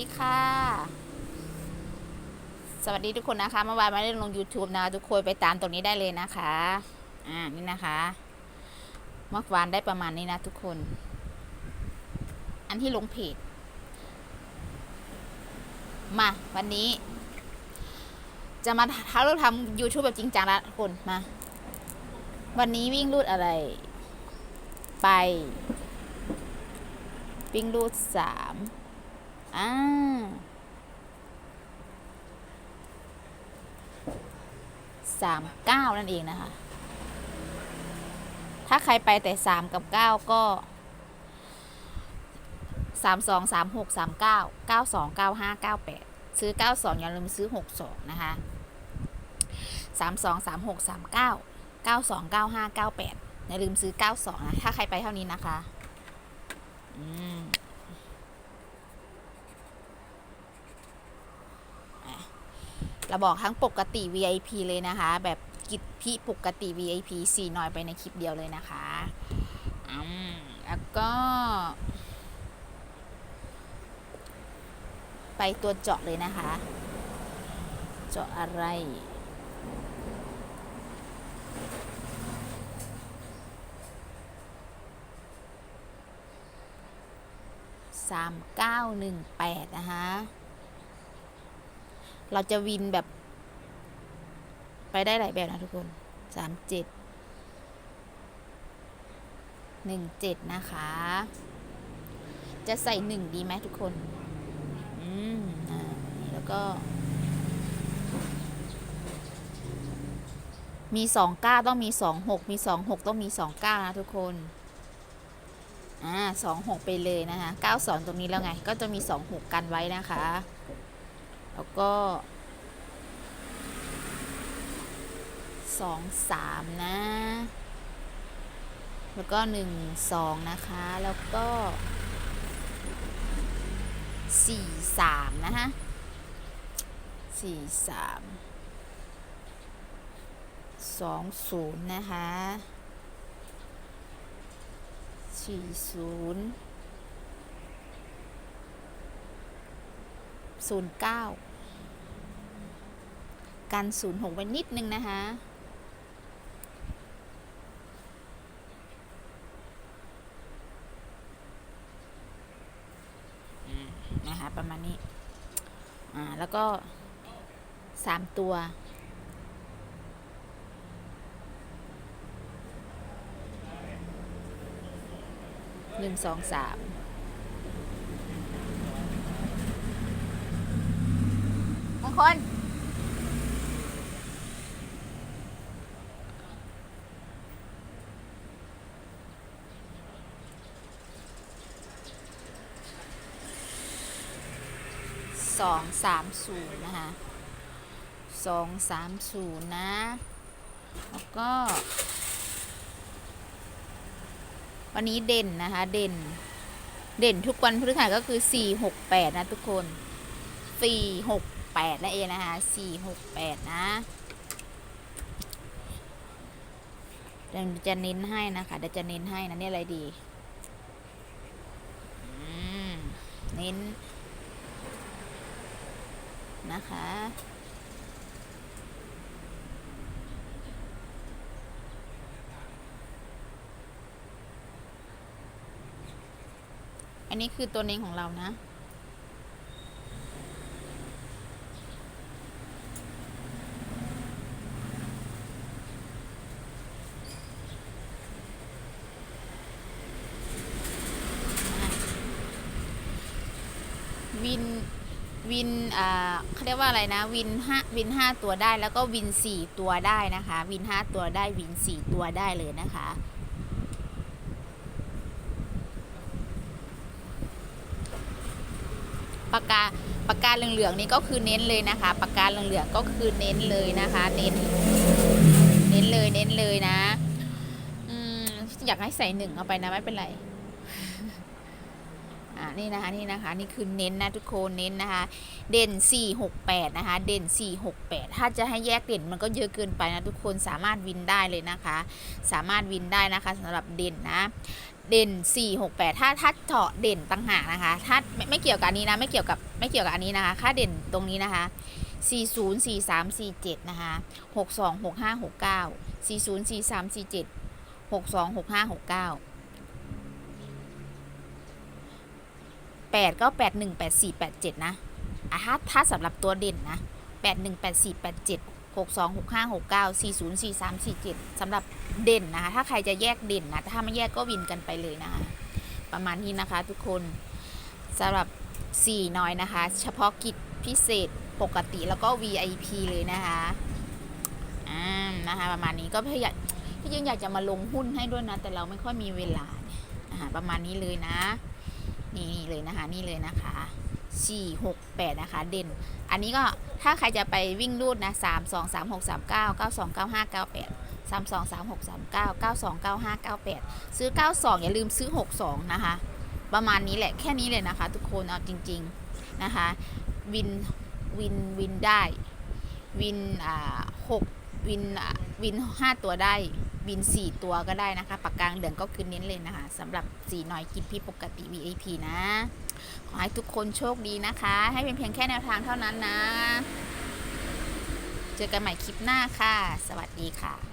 ดีค่ะ สวัสดีทุกคนนะคะ เมื่อวานมาได้ลง YouTube นะทุกคนไปตามตรงนี้ได้เลยนะคะ อ่า นี่นะคะ เมื่อวานได้ประมาณนี้นะทุกคน อันที่ลงเพจ มา วันนี้ จะมาท้าเริ่มทำ YouTube แบบจริงจังล้วทุกคน มา วันนี้วิ่งรูดอะไร ไปวิ่งรูดสาม อ่าสามเก้านั่นเองนะคะ ถ้าใครไปแต่สามกับเก้าก็สามสองสามหกสามเก้าเก้าสองเก้าห้าเก้าแปดซื้อเก้าสองอย่าลืมซื้อหกสองนะคะสามสองสามหกสามเก้าเก้าสองเก้าห้าเก้าแปดอย่าลืมซื้อเก้าสองนะ ถ้าใครไปเท่านี้นะคะ อืมอะ เราบอกทั้งปกติ VIP เลยนะคะ แบบกิจพิปกติ VIP สี่หน่อยไปในคลิปเดียวเลยนะคะอืมแล้วก็ ไปตัวเจาะเลยนะคะ เจาะอะไรสามเก้าหนึ่งแปดนะคะ เราจะวินแบบ ไปได้หลายแบบนะทุกคนสามเจ็ดหนึ่งเจ็ดนะคะ จะใส่หนึ่งดีไหมทุกคน อืมอ่าแล้วก็ มีสองเก้าต้องมีสองหกมีสองหกต้องมีสองเก้านะทุกคน อ่าสองหกไปเลยนะคะเก้าสองตรงนี้แล้วไง ก็จะมีสองหกกันไว้นะคะ แล้วก็สองสามนะ แล้วก็หนึ่งสองนะคะ แล้วก็สี่สามนะคะสี่สามสองศูนย์นะคะสี่ศูนย์ ศูนย์เก้ากันศูนย์หกไปนิดนึงนะคะ นะคะ ประมาณนี้ อ่า แล้วก็สามตัวหนึ่งสองสามบาง คน สองสามศูนย์นะคะสองสามศูนย์นะ แล้วก็ วันนี้เด่นนะคะ เด่น เด่นทุกวันพฤหัสก็คือสี่หกแปดนะทุกคนสี่หก แปดนั่นเองนะคะสี่หกแปดนะเดี๋ยวจะเน้นให้นะคะเดี๋ยวจะเน้นให้นะเนี่ยอะไรดีเน้นนะคะ อันนี้คือตัวเน้นของเรานะ วินวินอ่าเขาเรียกว่าอะไรนะ วินห้าวินห้าตัวได้แล้วก็วินสี่ตัวได้นะคะ วินห้าตัวได้วินสี่ตัวได้เลยนะคะปากกาปากกาเหลืองๆนี่ก็คือเน้นเลยนะคะปากกาเหลืองๆก็คือเน้นเลยนะคะ เน้น เน้นเลยเน้นเลยนะ อืมอยากให้ใส่หนึ่งเข้าไปนะไม่เป็นไร อ่านี่นะคะนี่นะคะนี่คือเน้นนะทุกคนเน้นนะคะ เด่น 468 นะคะ เด่น 468 ถ้าจะให้แยกเด่นมันก็เยอะเกินไปนะทุกคนสามารถวินได้เลยนะคะ สามารถวินได้นะคะสำหรับเด่นนะเด่น 468 ถ้าถ้าเจาะเด่นต่างหากนะคะถ้าไม่ไม่เกี่ยวกับอันนี้นะไม่เกี่ยวกับไม่เกี่ยวกับอันนี้นะคะค่าเด่นตรงนี้นะคะ 40 43 47 นะคะ 62 65 69 40 43 47 62 65 69 แปดก็แปดหนึ่งแปดสี่แปดเจ็ดนะอะถ้าถ้าสำหรับตัวเด่นนะแปดหนึ่งแปดสี่แปดเจ็ดหกสองหกห้าหกเก้าสี่ศูนย์สี่สามสี่เจ็ดสำหรับเด่นนะคะถ้าใครจะแยกเด่นนะถ้าไม่แยกก็วินกันไปเลยนะคะประมาณนี้นะคะทุกคนสำหรับสี่น้อยนะคะ เฉพาะกิจพิเศษปกติแล้วก็ VIP เลยนะคะอ่านะคะประมาณนี้ก็พี่อยากพี่ยังอยากจะมาลงหุ้นให้ด้วยนะ แต่เราไม่ค่อยมีเวลาประมาณนี้เลยนะ นี่เลยนะคะนี่เลยนะคะสี่หกแปดนะคะ เด่น อันนี้ก็ถ้าใครจะไปวิ่งรูดนะสามสองสามหกสามเก้าเก้าสองเก้าห้าเก้าแปดสามสองสามหกสามเก้าเก้าสองเก้าห้าเก้าแปดซื้อเก้าสอย่าลืมซื้อหกสองนะคะ ประมาณนี้แหละแค่นี้เลยนะคะ ทุกคนเอาจริง ๆ นะคะ วิน วิน วินได้ วิน อ่าหกวิน วินห้าตัวได้ บินสี่ตัวก็ได้นะคะ ปากกลางเดืองก็คือเน้นเลยนะคะสำหรับสีน้อยกินพี่ปกติ VIP นะ ขอให้ทุกคนโชคดีนะคะ ให้เป็นเพียงแค่แนวทางเท่านั้นนะ เจอกันใหม่คลิปหน้าค่ะ สวัสดีค่ะ